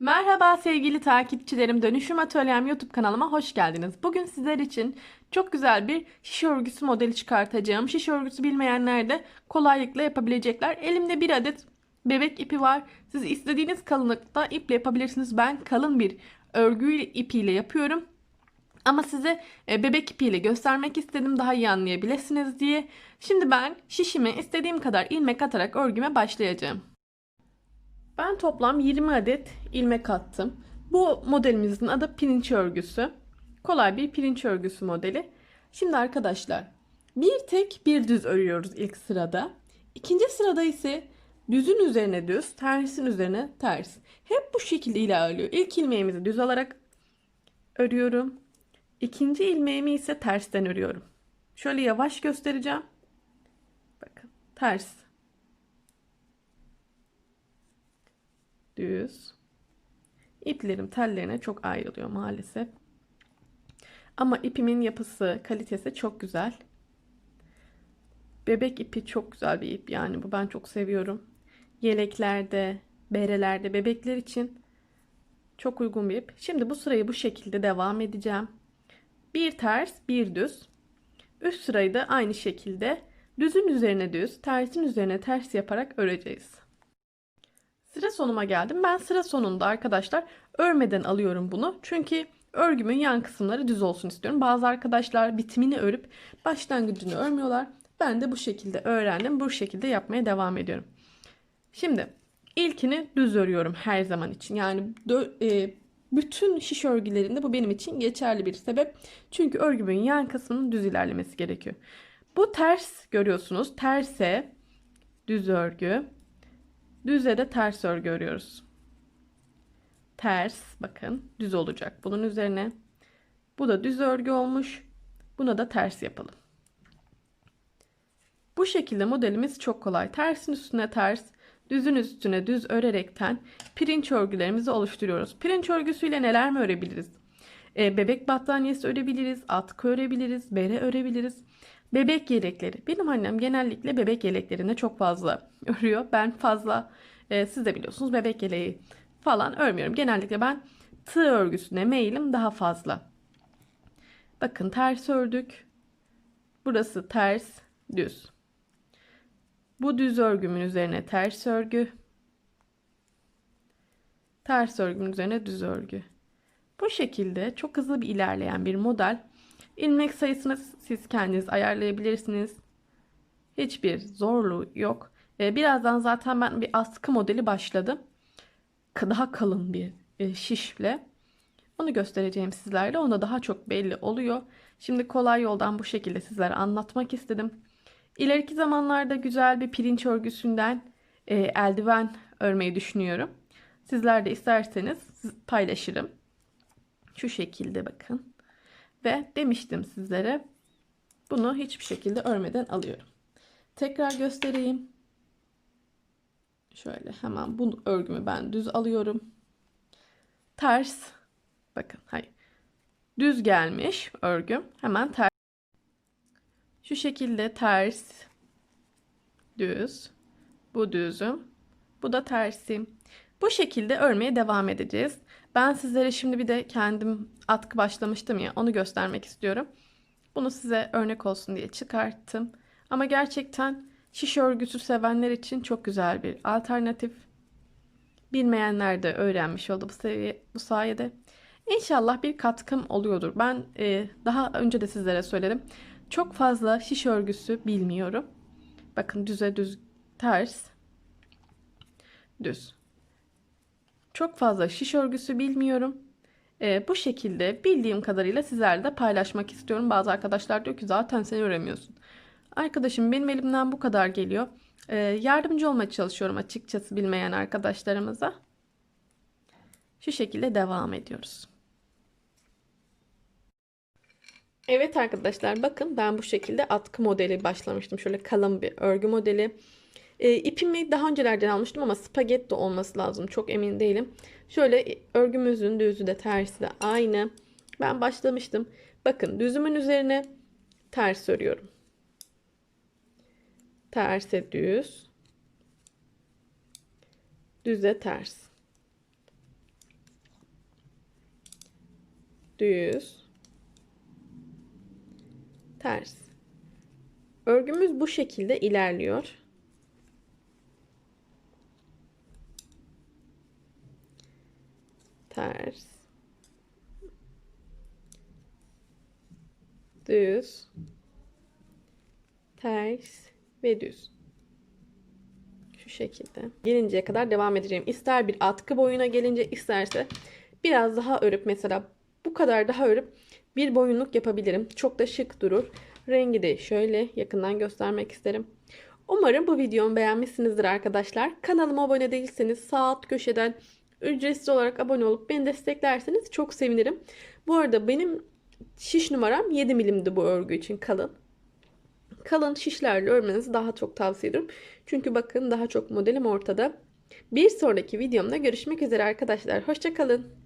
Merhaba sevgili takipçilerim. Dönüşüm Atölyem YouTube kanalıma hoş geldiniz. Bugün sizler için çok güzel bir şiş örgüsü modeli çıkartacağım. Şiş örgüsü bilmeyenler de kolaylıkla yapabilecekler. Elimde bir adet bebek ipi var. Siz istediğiniz kalınlıkta iple yapabilirsiniz. Ben kalın bir örgü ipiyle yapıyorum. Ama size e, bebek ipiyle göstermek istedim daha iyi anlayabilirsiniz diye. Şimdi ben şişime istediğim kadar ilmek atarak örgüme başlayacağım. Ben toplam 20 adet ilmek attım. Bu modelimizin adı pirinç örgüsü. Kolay bir pirinç örgüsü modeli. Şimdi arkadaşlar bir tek bir düz örüyoruz ilk sırada. İkinci sırada ise düzün üzerine düz, tersin üzerine ters. Hep bu şekilde ilerliyor. İlk ilmeğimizi düz alarak örüyorum. İkinci ilmeğimi ise tersten örüyorum. Şöyle yavaş göstereceğim. Bakın ters. düz. İplerim tellerine çok ayrılıyor maalesef. Ama ipimin yapısı, kalitesi çok güzel. Bebek ipi çok güzel bir ip yani bu ben çok seviyorum. Yeleklerde, berelerde bebekler için çok uygun bir ip. Şimdi bu sırayı bu şekilde devam edeceğim. Bir ters, bir düz. Üst sırayı da aynı şekilde düzün üzerine düz, tersin üzerine ters yaparak öreceğiz. Sıra sonuma geldim. Ben sıra sonunda arkadaşlar örmeden alıyorum bunu. Çünkü örgümün yan kısımları düz olsun istiyorum. Bazı arkadaşlar bitimini örüp başlangıcını örmüyorlar. Ben de bu şekilde öğrendim. Bu şekilde yapmaya devam ediyorum. Şimdi ilkini düz örüyorum her zaman için. Yani e, bütün şiş örgülerinde bu benim için geçerli bir sebep. Çünkü örgümün yan kısmının düz ilerlemesi gerekiyor. Bu ters görüyorsunuz. Terse düz örgü. Düze de ters örgü örüyoruz. Ters bakın düz olacak. Bunun üzerine bu da düz örgü olmuş. Buna da ters yapalım. Bu şekilde modelimiz çok kolay. Tersin üstüne ters, düzün üstüne düz örerekten pirinç örgülerimizi oluşturuyoruz. Pirinç örgüsüyle neler mi örebiliriz? E, bebek battaniyesi örebiliriz, atkı örebiliriz, bere örebiliriz. Bebek yelekleri. Benim annem genellikle bebek yeleklerine çok fazla örüyor. Ben fazla e, siz de biliyorsunuz bebek yeleği falan örmüyorum. Genellikle ben tığ örgüsüne meyilim daha fazla. Bakın ters ördük. Burası ters, düz. Bu düz örgümün üzerine ters örgü. Ters örgümün üzerine düz örgü. Bu şekilde çok hızlı bir ilerleyen bir model. İlmek sayısını siz kendiniz ayarlayabilirsiniz. Hiçbir zorluğu yok. Ee, birazdan zaten ben bir askı modeli başladım. Daha kalın bir e, şişle. Onu göstereceğim sizlerle. Onda daha çok belli oluyor. Şimdi kolay yoldan bu şekilde sizlere anlatmak istedim. İleriki zamanlarda güzel bir pirinç örgüsünden e, eldiven örmeyi düşünüyorum. Sizler de isterseniz paylaşırım. Şu şekilde bakın. Ve demiştim sizlere bunu hiçbir şekilde örmeden alıyorum. Tekrar göstereyim. Şöyle hemen bu örgümü ben düz alıyorum. Ters. Bakın hayır. Düz gelmiş örgüm. Hemen ters. Şu şekilde ters. Düz. Bu düzüm. Bu da tersim. Bu şekilde örmeye devam edeceğiz. Ben sizlere şimdi bir de kendim atkı başlamıştım ya onu göstermek istiyorum. Bunu size örnek olsun diye çıkarttım. Ama gerçekten şiş örgüsü sevenler için çok güzel bir alternatif. Bilmeyenler de öğrenmiş oldu bu, seviye, bu sayede. İnşallah bir katkım oluyordur. Ben e, daha önce de sizlere söyledim. Çok fazla şiş örgüsü bilmiyorum. Bakın düze düz ters düz. Çok fazla şiş örgüsü bilmiyorum. Ee, bu şekilde bildiğim kadarıyla sizlerle de paylaşmak istiyorum. Bazı arkadaşlar diyor ki zaten sen öremiyorsun. Arkadaşım benim elimden bu kadar geliyor. Ee, yardımcı olmaya çalışıyorum açıkçası bilmeyen arkadaşlarımıza. Şu şekilde devam ediyoruz. Evet arkadaşlar bakın ben bu şekilde atkı modeli başlamıştım. Şöyle kalın bir örgü modeli. E, ipimi daha öncelerden almıştım ama spagetti olması lazım. Çok emin değilim. Şöyle örgümüzün düzü de tersi de aynı. Ben başlamıştım. Bakın düzümün üzerine ters örüyorum. terse düz, düze ters, düz, ters. Örgümüz bu şekilde ilerliyor. Ters. Düz. Ters ve düz. Şu şekilde. Gelinceye kadar devam edeceğim. İster bir atkı boyuna gelince isterse biraz daha örüp mesela bu kadar daha örüp bir boyunluk yapabilirim. Çok da şık durur. Rengi de şöyle yakından göstermek isterim. Umarım bu videomu beğenmişsinizdir arkadaşlar. Kanalıma abone değilseniz sağ alt köşeden ücretsiz olarak abone olup beni desteklerseniz çok sevinirim. Bu arada benim şiş numaram 7 milimdi bu örgü için kalın. Kalın şişlerle örmenizi daha çok tavsiye ederim. Çünkü bakın daha çok modelim ortada. Bir sonraki videomda görüşmek üzere arkadaşlar. Hoşçakalın.